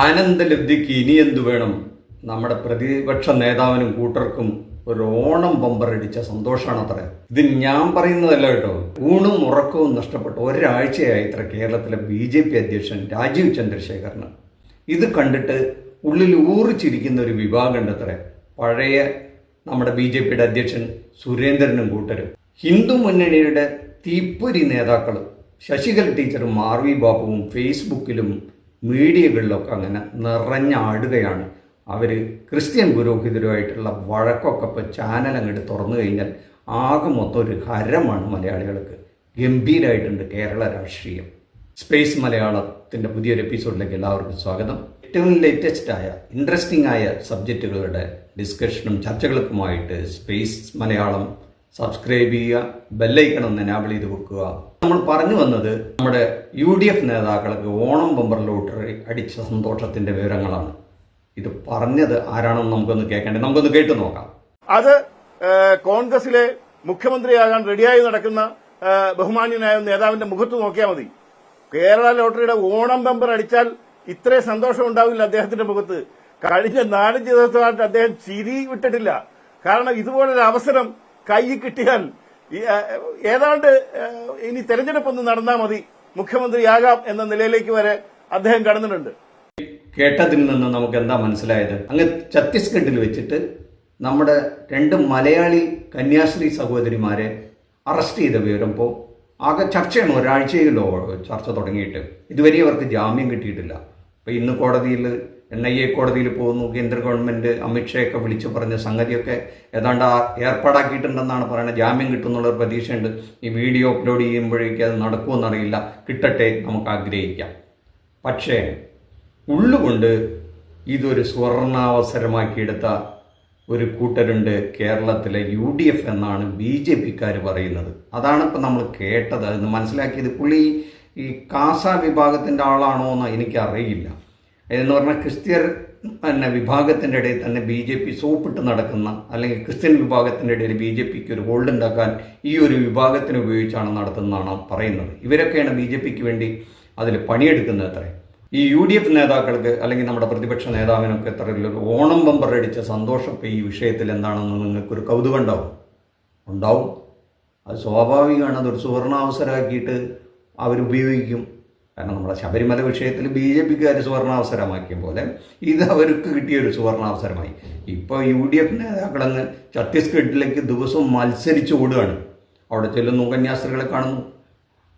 ആനന്ദലബ്ധിക്ക് ഇനി എന്തു വേണം? നമ്മുടെ പ്രതിപക്ഷ നേതാവിനും കൂട്ടർക്കും ഒരു ഓണം ബമ്പറടിച്ച സന്തോഷമാണ് അത്ര ഇത് ഞാൻ പറയുന്നതല്ല കേട്ടോ. ഊണും ഉറക്കവും നഷ്ടപ്പെട്ട ഒരാഴ്ചയായി ഇത്ര കേരളത്തിലെ ബി ജെ പി അധ്യക്ഷൻ രാജീവ് ചന്ദ്രശേഖരന്. ഇത് കണ്ടിട്ട് ഉള്ളിൽ ഊറിച്ചിരിക്കുന്ന ഒരു വിഭാഗമുണ്ട് അത്ര പഴയ നമ്മുടെ ബി ജെ പിയുടെ അധ്യക്ഷൻ സുരേന്ദ്രനും കൂട്ടരും. ഹിന്ദു മുന്നണിയുടെ തീപ്പൊരി നേതാക്കൾ ശശികല ടീച്ചറും ആർ വി ബാബുവും ഫേസ്ബുക്കിലും മീഡിയകളിലൊക്കെ അങ്ങനെ നിറഞ്ഞാടുകയാണ് അവർ ക്രിസ്ത്യൻ പുരോഹിതരുമായിട്ടുള്ള വഴക്കൊക്കെ ഇപ്പോൾ ചാനൽ അങ്ങോട്ട് തുറന്നു കഴിഞ്ഞാൽ ആകെ മൊത്തം ഒരു ഹരമാണ് മലയാളികൾക്ക്. ഗംഭീരമായിട്ടുണ്ട് കേരള രാഷ്ട്രീയം. സ്പേസ് മലയാളത്തിന്റെ പുതിയൊരു എപ്പിസോഡിലേക്ക് എല്ലാവർക്കും സ്വാഗതം. ഏറ്റവും ലേറ്റസ്റ്റ് ആയ ഇൻട്രസ്റ്റിംഗ് ആയ സബ്ജക്റ്റുകളുടെ ഡിസ്കഷനും ചർച്ചകൾക്കുമായിട്ട് സ്പേസ് മലയാളം സബ്സ്ക്രൈബ് ചെയ്യുക ബെല്ലൈക്കണം ഒന്ന് എനാബിൾ ചെയ്ത് വെക്കുക നമ്മൾ പറഞ്ഞു വന്നത് നമ്മുടെ യു ഡി എഫ് നേതാക്കൾക്ക് ഓണം ബമ്പർ ലോട്ടറി അടിച്ച സന്തോഷത്തിന്റെ വിവരങ്ങളാണ്. ഇത് പറഞ്ഞത് ആരാണെന്ന് നമുക്കൊന്ന് കേൾക്കേണ്ടത് നമുക്കൊന്ന് കേട്ടു നോക്കാം. അത് കോൺഗ്രസിലെ മുഖ്യമന്ത്രിയാകാൻ റെഡിയായി നടക്കുന്ന ബഹുമാന്യനായ നേതാവിന്റെ മുഖത്ത് നോക്കിയാൽ മതി. കേരള ലോട്ടറിയുടെ ഓണം ബമ്പർ അടിച്ചാൽ ഇത്രയും സന്തോഷം ഉണ്ടാവില്ല അദ്ദേഹത്തിന്റെ മുഖത്ത്. കഴിഞ്ഞ നാലഞ്ച് ദിവസമായിട്ട് അദ്ദേഹം ചിരി വിട്ടിട്ടില്ല കാരണം ഇതുപോലൊരു അവസരം കൈ കിട്ടിയാൽ ഏതാണ്ട് ഇനി തെരഞ്ഞെടുപ്പൊന്ന് നടന്നാൽ മതി. മുഖ്യമന്ത്രിയാകാം എന്ന നിലയിലേക്ക് വരെ അദ്ദേഹം കടന്നിട്ടുണ്ട്. കേട്ടതിൽ നിന്ന് നമുക്ക് എന്താ മനസ്സിലായത്? അങ്ങ് ഛത്തീസ്ഗഡിൽ വെച്ചിട്ട് നമ്മുടെ രണ്ട് മലയാളി കന്യാശ്രീ സഹോദരിമാരെ അറസ്റ്റ് ചെയ്ത വിവരം ഇപ്പോൾ ആകെ ചർച്ചയാണ്. ഒരാഴ്ചയിലോ ചർച്ച തുടങ്ങിയിട്ട്. ഇതുവരെ അവർക്ക് ജാമ്യം കിട്ടിയിട്ടില്ല. അപ്പോൾ ഇന്ന് കോടതിയിൽ എൻ ഐ എ കോടതിയിൽ പോകുന്നു. കേന്ദ്ര ഗവൺമെന്റ് അമിത്ഷയൊക്കെ വിളിച്ചു പറഞ്ഞ സംഗതിയൊക്കെ ഏതാണ്ട് ഏർപ്പാടാക്കിയിട്ടുണ്ടെന്നാണ് പറയുന്നത്. ജാമ്യം കിട്ടുമെന്നുള്ളൊരു പ്രതീക്ഷയുണ്ട്. ഈ വീഡിയോ അപ്ലോഡ് ചെയ്യുമ്പോഴേക്കും അത് നടക്കുമെന്നറിയില്ല. കിട്ടട്ടെ നമുക്ക് ആഗ്രഹിക്കാം. പക്ഷേ ഉള്ളുകൊണ്ട് ഇതൊരു സുവർണാവസരമാക്കിയെടുത്ത ഒരു കൂട്ടരുണ്ട് കേരളത്തിലെ യു ഡി എഫ് എന്നാണ് ബി ജെ പിക്കാർ പറയുന്നത്. അതാണ് ഇപ്പം നമ്മൾ കേട്ടത്. അത് മനസ്സിലാക്കിയത് പുള്ളി ഈ കാസ വിഭാഗത്തിന്റെ ആളാണോ എന്ന് എനിക്കറിയില്ല. എന്ന് പറഞ്ഞാൽ ക്രിസ്ത്യർ പിന്നെ വിഭാഗത്തിന്റെ ഇടയിൽ തന്നെ ബി ജെ പി സോപ്പിട്ട് നടക്കുന്ന അല്ലെങ്കിൽ ക്രിസ്ത്യൻ വിഭാഗത്തിന്റെ ഇടയിൽ ബി ജെ പിക്ക് ഒരു ഹോൾഡ് ഉണ്ടാക്കാൻ ഈ ഒരു വിഭാഗത്തിന് ഉപയോഗിച്ചാണ് നടത്തുന്നതാണ് പറയുന്നത്. ഇവരൊക്കെയാണ് ബി ജെ പിക്ക് വേണ്ടി അതിൽ പണിയെടുക്കുന്നത് അത്രേ. ഈ യു ഡി എഫ് നേതാക്കൾക്ക് അല്ലെങ്കിൽ നമ്മുടെ പ്രതിപക്ഷ നേതാവിനൊക്കെ എത്രയുള്ള ഓണം ബമ്പർ അടിച്ച സന്തോഷം ഈ വിഷയത്തിൽ എന്താണെന്ന് നിങ്ങൾക്കൊരു കൗതുകം ഉണ്ടാവും. ഉണ്ടാവും. അത് സ്വാഭാവികമാണ്. അതൊരു സുവർണാവസരമാക്കിയിട്ട് അവരുപയോഗിക്കും. കാരണം നമ്മുടെ ശബരിമല വിഷയത്തിൽ ബി ജെ പിക്കാർ സുവർണാവസരമാക്കിയ പോലെ ഇത് അവർക്ക് കിട്ടിയ ഒരു സുവർണാവസരമായി. ഇപ്പോൾ യു ഡി എഫ് നേതാക്കളങ്ങ് ഛത്തീസ്ഗഡിലേക്ക് ദിവസവും മത്സരിച്ചു ഓടുകയാണ്. അവിടെ ചെല്ലുന്നു കന്യാസ്ത്രീകളെ കാണുന്നു.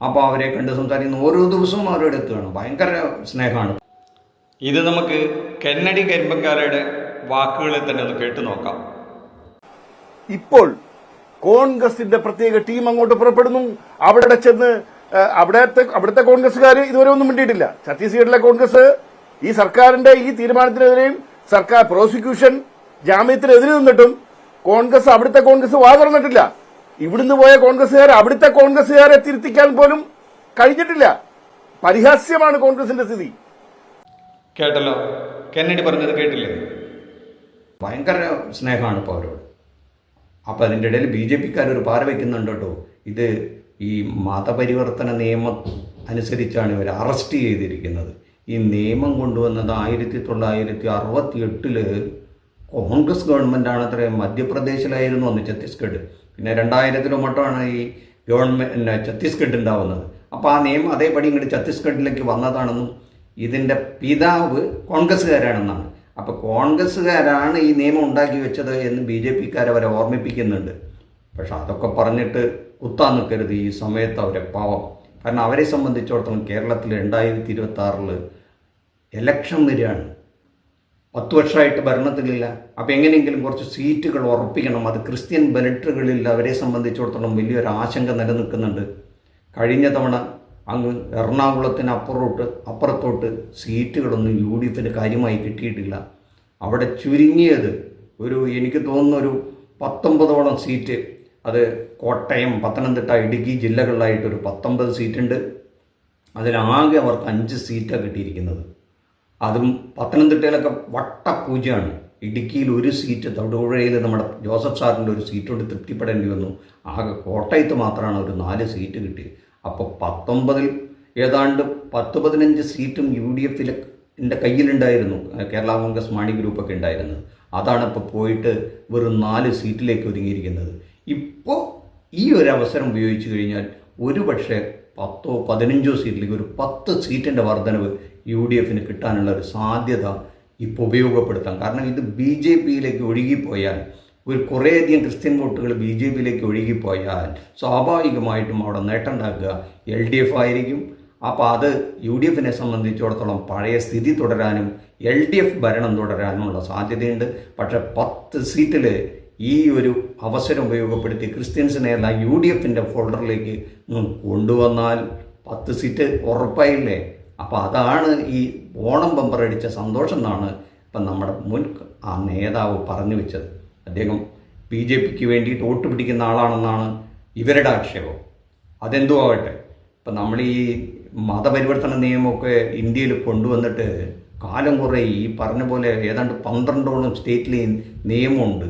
അപ്പോൾ അവരെ കണ്ട് സംസാരിക്കുന്നു. ഓരോ ദിവസവും അവരുടെ എത്തുകയാണ്. ഭയങ്കര സ്നേഹമാണ്. ഇത് നമുക്ക് കെന്നഡി കരിമ്പക്കാരുടെ വാക്കുകളിൽ തന്നെ ഒന്ന് കേട്ടു നോക്കാം. ഇപ്പോൾ കോൺഗ്രസിന്റെ പ്രത്യേക ടീം അങ്ങോട്ട് പുറപ്പെടുന്നു. അവിടെ ചെന്ന് അവിടത്തെ അവിടുത്തെ കോൺഗ്രസ്സുകാർ ഇതുവരെ ഒന്നും മിണ്ടിയിട്ടില്ല. ഛത്തീസ്ഗഡിലെ കോൺഗ്രസ് ഈ സർക്കാരിന്റെ ഈ തീരുമാനത്തിനെതിരെയും സർക്കാർ പ്രോസിക്യൂഷൻ ജാമ്യത്തിനെതിരെ നിന്നിട്ടും കോൺഗ്രസ് അവിടുത്തെ കോൺഗ്രസ് വാ തുറന്നിട്ടില്ല. ഇവിടുന്ന് പോയ കോൺഗ്രസ്സുകാർ അവിടുത്തെ കോൺഗ്രസ്സുകാരെ തിരുത്തിക്കാൻ പോലും കഴിഞ്ഞിട്ടില്ല. പരിഹാസ്യമാണ് കോൺഗ്രസിന്റെ സ്ഥിതി. കേട്ടല്ലോ. കെന്നഡി പറഞ്ഞത് കേട്ടില്ലേ? ഭയങ്കര സ്നേഹമാണ് ഇപ്പോൾ അവരോട്. അപ്പോൾ അതിന്റെ ഇടയിൽ ബി ജെ പിക്കാർ ഒരു പാര വയ്ക്കുന്നുണ്ട് ഇത് ഈ മതപരിവർത്തന നിയമം അനുസരിച്ചാണ് ഇവർ അറസ്റ്റ് ചെയ്തിരിക്കുന്നത്. ഈ നിയമം കൊണ്ടുവന്നത് ആയിരത്തി തൊള്ളായിരത്തി അറുപത്തി എട്ടിൽ കോൺഗ്രസ് ഗവൺമെന്റാണ് അത്ര മധ്യപ്രദേശിലായിരുന്നു അന്ന് ഛത്തീസ്ഗഡ്. പിന്നെ രണ്ടായിരത്തിലോ മട്ടാണ് ഈ ഗവൺമെന്റ് ഛത്തീസ്ഗഡ് ഉണ്ടാവുന്നത്. അപ്പോൾ ആ നിയമം അതേപടി ഇങ്ങോട്ട് ഛത്തീസ്ഗഡിലേക്ക് വന്നതാണെന്നും ഇതിന്റെ പിതാവ് കോൺഗ്രസ്സുകാരാണെന്നാണ്. അപ്പോൾ കോൺഗ്രസ്സുകാരാണ് ഈ നിയമം ഉണ്ടാക്കി വെച്ചത് എന്ന് ബി ജെ പിക്കാരെ അവരെ ഓർമ്മിപ്പിക്കുന്നുണ്ട്. പക്ഷെ അതൊക്കെ പറഞ്ഞിട്ട് കുത്താൻ നിൽക്കരുത്. ഈ സമയത്ത് അവരെ പാവം. കാരണം അവരെ സംബന്ധിച്ചിടത്തോളം കേരളത്തിൽ രണ്ടായിരത്തി ഇരുപത്തി ആറിൽ എലക്ഷൻ വരികയാണ്. പത്ത് വർഷമായിട്ട് ഭരണത്തിലില്ല. അപ്പോൾ എങ്ങനെയെങ്കിലും കുറച്ച് സീറ്റുകൾ ഉറപ്പിക്കണം. അത് ക്രിസ്ത്യൻ ബലറ്ററുകളിൽ അവരെ സംബന്ധിച്ചിടത്തോളം വലിയൊരു ആശങ്ക നിലനിൽക്കുന്നുണ്ട്. കഴിഞ്ഞ തവണ അങ്ങ് എറണാകുളത്തിന് അപ്പുറത്തോട്ട് അപ്പുറത്തോട്ട് സീറ്റുകളൊന്നും യു ഡി എഫിന് കാര്യമായി കിട്ടിയിട്ടില്ല. അവിടെ ചുരുങ്ങിയത് ഒരു എനിക്ക് തോന്നുന്ന ഒരു പത്തൊമ്പതോളം സീറ്റ് അത് കോട്ടയം പത്തനംതിട്ട ഇടുക്കി ജില്ലകളിലായിട്ട് ഒരു പത്തൊമ്പത് സീറ്റുണ്ട്. അതിലാകെ അവർക്ക് അഞ്ച് സീറ്റാണ് കിട്ടിയിരിക്കുന്നത്. അതും പത്തനംതിട്ടയിലൊക്കെ വട്ടപൂജയാണ് ഇടുക്കിയിൽ ഒരു സീറ്റ് തൊടുപുഴയിൽ നമ്മുടെ ജോസഫ് സാറിന്റെ ഒരു സീറ്റോട് തൃപ്തിപ്പെടേണ്ടി വന്നു. ആകെ കോട്ടയത്ത് മാത്രമാണ് ഒരു നാല് സീറ്റ് കിട്ടിയത്. അപ്പോൾ പത്തൊമ്പതിൽ ഏതാണ്ട് പത്ത് പതിനഞ്ച് സീറ്റും യു ഡി എഫിൽ എന്റെ കയ്യിലുണ്ടായിരുന്നു. കേരള കോൺഗ്രസ് മാണി ഗ്രൂപ്പൊക്കെ ഉണ്ടായിരുന്നത്. അതാണ് ഇപ്പോൾ പോയിട്ട് വെറും നാല് സീറ്റിലേക്ക് ഒതുങ്ങിയിരിക്കുന്നത് ഇപ്പോൾ ഈ ഒരു അവസരം ഉപയോഗിച്ച് കഴിഞ്ഞാൽ ഒരു പക്ഷേ പത്തോ പതിനഞ്ചോ സീറ്റിലേക്ക് ഒരു പത്ത് സീറ്റിന്റെ വർധനവ് യു ഡി എഫിന് കിട്ടാനുള്ള ഒരു സാധ്യത ഇപ്പോൾ ഉപയോഗപ്പെടുത്താം. കാരണം ഇത് ബി ജെ പിയിലേക്ക് ഒഴുകിപ്പോയാൽ ഒരു കുറേയധികം ക്രിസ്ത്യൻ വോട്ടുകൾ ബി ജെ പിയിലേക്ക് ഒഴുകിപ്പോയാൽ സ്വാഭാവികമായിട്ടും അവിടെ നേട്ടമുണ്ടാക്കുക എൽ ഡി എഫ് ആയിരിക്കും. അപ്പോൾ അത് യു ഡി എഫിനെ സംബന്ധിച്ചിടത്തോളം പഴയ സ്ഥിതി തുടരാനും എൽ ഡി എഫ് ഭരണം തുടരാനുമുള്ള സാധ്യതയുണ്ട്. പക്ഷേ പത്ത് സീറ്റിൽ ഈ ഒരു അവസരം ഉപയോഗപ്പെടുത്തി ക്രിസ്ത്യൻസിനെല്ലാം യു ഡി എഫിന്റെ ഫോൾഡറിലേക്ക് കൊണ്ടുവന്നാൽ പത്ത് സീറ്റ് ഉറപ്പായില്ലേ? അപ്പോൾ അതാണ് ഈ ഓണം ബമ്പർ അടിച്ച സന്തോഷം എന്നാണ് ഇപ്പം നമ്മുടെ മുൻ ആ നേതാവ് പറഞ്ഞു വെച്ചത്. അദ്ദേഹം ബി ജെ പിക്ക് വേണ്ടിയിട്ട് വോട്ട് പിടിക്കുന്ന ആളാണെന്നാണ് ഇവരുടെ ആക്ഷേപം. അതെന്തോ ആവട്ടെ? ഇപ്പം നമ്മൾ ഈ മതപരിവർത്തന നിയമമൊക്കെ ഇന്ത്യയിൽ കൊണ്ടുവന്നിട്ട് കാലം കുറേ ഈ പറഞ്ഞ പോലെ ഏതാണ്ട് പന്ത്രണ്ടോളം സ്റ്റേറ്റിൽ നിയമമുണ്ട്.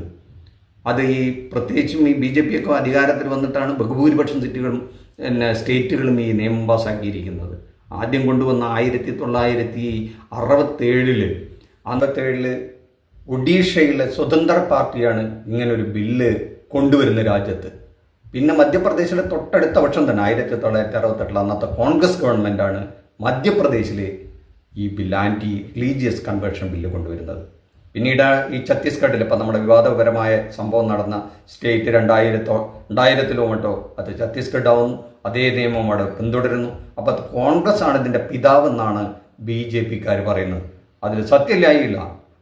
അത് ഈ പ്രത്യേകിച്ചും ഈ ബി ജെ പി ഒക്കെ അധികാരത്തിൽ വന്നിട്ടാണ് ബഹുഭൂരിപക്ഷം സീറ്റുകളും പിന്നെ സ്റ്റേറ്റുകളും ഈ നിയമം പാസ്സാക്കിയിരിക്കുന്നത് ആദ്യം കൊണ്ടുവന്ന ആയിരത്തി തൊള്ളായിരത്തി അറുപത്തേഴിൽ അമ്പത്തേഴിൽ ഒഡീഷയിലെ സ്വതന്ത്ര പാർട്ടിയാണ് ഇങ്ങനൊരു ബില്ല് കൊണ്ടുവരുന്ന രാജ്യത്ത്. പിന്നെ മധ്യപ്രദേശിലെ തൊട്ടടുത്ത വർഷം തന്നെ ആയിരത്തി തൊള്ളായിരത്തി അറുപത്തെട്ടിൽ അന്നത്തെ കോൺഗ്രസ് ഗവൺമെന്റാണ് മധ്യപ്രദേശിൽ ഈ bill anti religious conversion bill കൊണ്ടുവരുന്നത്. പിന്നീട് ഈ ഛത്തീസ്ഗഡിൽ ഇപ്പം നമ്മുടെ വിവാദപരമായ സംഭവം നടന്ന സ്റ്റേറ്റ് രണ്ടായിരത്തോ രണ്ടായിരത്തിലോ മറ്റോ അത് ഛത്തീസ്ഗഡ് ആവുന്നു അതേ നിയമം അവിടെ പിന്തുടരുന്നു. അപ്പോൾ കോൺഗ്രസ് ആണ് ഇതിന്റെ പിതാവെന്നാണ് ബി ജെ പിക്കാർ പറയുന്നത്. അതിൽ സത്യമില്ലായില്ല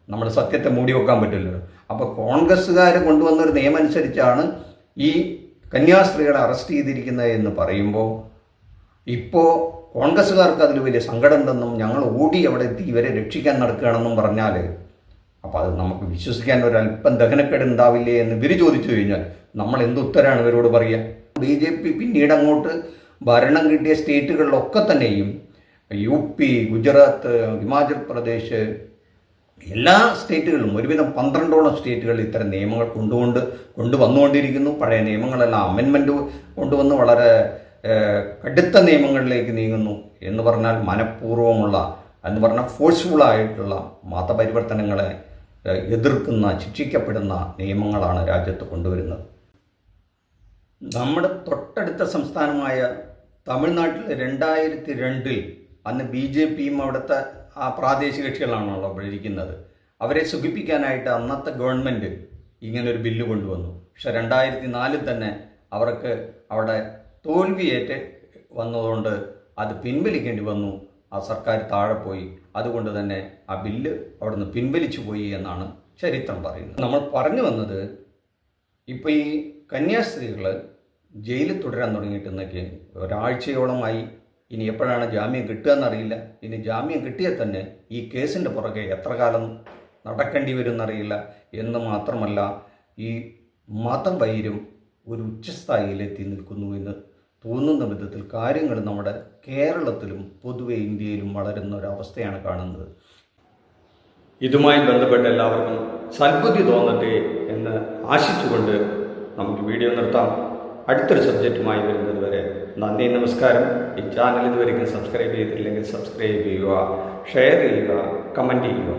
നമ്മൾ സത്യത്തെ മൂടി വെക്കാൻ പറ്റില്ലല്ലോ. അപ്പോൾ കോൺഗ്രസ്സുകാർ കൊണ്ടുവന്നൊരു നിയമം അനുസരിച്ചാണ് ഈ കന്യാസ്ത്രീകളെ അറസ്റ്റ് ചെയ്തിരിക്കുന്നത് എന്ന് പറയുമ്പോൾ ഇപ്പോൾ കോൺഗ്രസ്സുകാർക്ക് അതിൽ വലിയ സങ്കടം ഉണ്ടെന്നും ഞങ്ങൾ ഓടി അവിടെ എത്തി ഇവരെ രക്ഷിക്കാൻ നടക്കുകയാണെന്നും പറഞ്ഞാൽ അപ്പോൾ അത് നമുക്ക് വിശ്വസിക്കാൻ ഒരല്പം ദഹനക്കേട് ഉണ്ടാവില്ലേ എന്ന് ഇവർ ചോദിച്ചു കഴിഞ്ഞാൽ നമ്മൾ എന്ത് ഉത്തരമാണ് ഇവരോട് പറയുക ബി ജെ പി പിന്നീട് അങ്ങോട്ട് ഭരണം കിട്ടിയ സ്റ്റേറ്റുകളിലൊക്കെ തന്നെയും യു പി ഗുജറാത്ത് ഹിമാചൽ പ്രദേശ് എല്ലാ സ്റ്റേറ്റുകളിലും ഒരുവിധം പന്ത്രണ്ടോളം സ്റ്റേറ്റുകളിൽ ഇത്തരം നിയമങ്ങൾ കൊണ്ടുകൊണ്ട് കൊണ്ടുവന്നുകൊണ്ടിരിക്കുന്നു. പഴയ നിയമങ്ങളെല്ലാം അമെൻമെന്റ് കൊണ്ടുവന്ന് വളരെ കടുത്ത നിയമങ്ങളിലേക്ക് നീങ്ങുന്നു എന്ന് പറഞ്ഞാൽ മനഃപൂർവമുള്ള എന്ന് പറഞ്ഞാൽ ഫോഴ്സ്ഫുൾ ആയിട്ടുള്ള മതപരിവർത്തനങ്ങളെ എതിർക്കുന്ന ശിക്ഷിക്കപ്പെടുന്ന നിയമങ്ങളാണ് രാജ്യത്ത് കൊണ്ടുവരുന്നത്. നമ്മുടെ തൊട്ടടുത്ത സംസ്ഥാനമായ തമിഴ്നാട്ടിൽ രണ്ടായിരത്തി രണ്ടിൽ അന്ന് ബി ജെ പിയും അവിടുത്തെ ആ പ്രാദേശിക കക്ഷികളാണല്ലോ അവിടെ ഇരിക്കുന്നത് അവരെ സുഖിപ്പിക്കാനായിട്ട് അന്നത്തെ ഗവൺമെന്റ് ഇങ്ങനൊരു ബില്ല് കൊണ്ടുവന്നു. പക്ഷെ രണ്ടായിരത്തി നാലിൽ തന്നെ അവർക്ക് അവിടെ തോൽവിയേറ്റ് വന്നതുകൊണ്ട് അത് പിൻവലിക്കേണ്ടി വന്നു. ആ സർക്കാർ താഴെ പോയി. അതുകൊണ്ട് തന്നെ ആ ബില്ല് അവിടുന്ന് പിൻവലിച്ചു പോയി എന്നാണ് ചരിത്രം പറയുന്നത്. നമ്മൾ പറഞ്ഞു വന്നത് ഇപ്പോൾ ഈ കന്യാസ്ത്രീകൾ ജയിലിൽ തുടരാൻ തുടങ്ങിയിട്ടെന്നൊക്കെ ഒരാഴ്ചയോളമായി ഇനി എപ്പോഴാണ് ജാമ്യം കിട്ടുക എന്നറിയില്ല ഇനി ജാമ്യം കിട്ടിയാൽ തന്നെ ഈ കേസിന്റെ പുറകെ എത്ര കാലം നടക്കേണ്ടി വരും എന്നറിയില്ല എന്ന് മാത്രമല്ല ഈ മതം വൈരും ഒരു ഉച്ചസ്ഥായിയിലെത്തി നിൽക്കുന്നു എന്ന് തോന്നുന്ന വിധത്തിൽ കാര്യങ്ങൾ നമ്മുടെ കേരളത്തിലും പൊതുവെ ഇന്ത്യയിലും വളരുന്ന ഒരവസ്ഥയാണ് കാണുന്നത്. ഇതുമായി ബന്ധപ്പെട്ട എല്ലാവർക്കും സൽബുദ്ധി തോന്നട്ടെ എന്ന് ആശിച്ചുകൊണ്ട് നമുക്ക് വീഡിയോ നിർത്താം. അടുത്തൊരു സബ്ജക്റ്റുമായി വരുന്നത് വരെ നന്ദി നമസ്കാരം. ഈ ചാനൽ ഇതുവരെയും സബ്സ്ക്രൈബ് ചെയ്തിട്ടില്ലെങ്കിൽ സബ്സ്ക്രൈബ് ചെയ്യുക ഷെയർ ചെയ്യുക കമന്റ് ചെയ്യുക.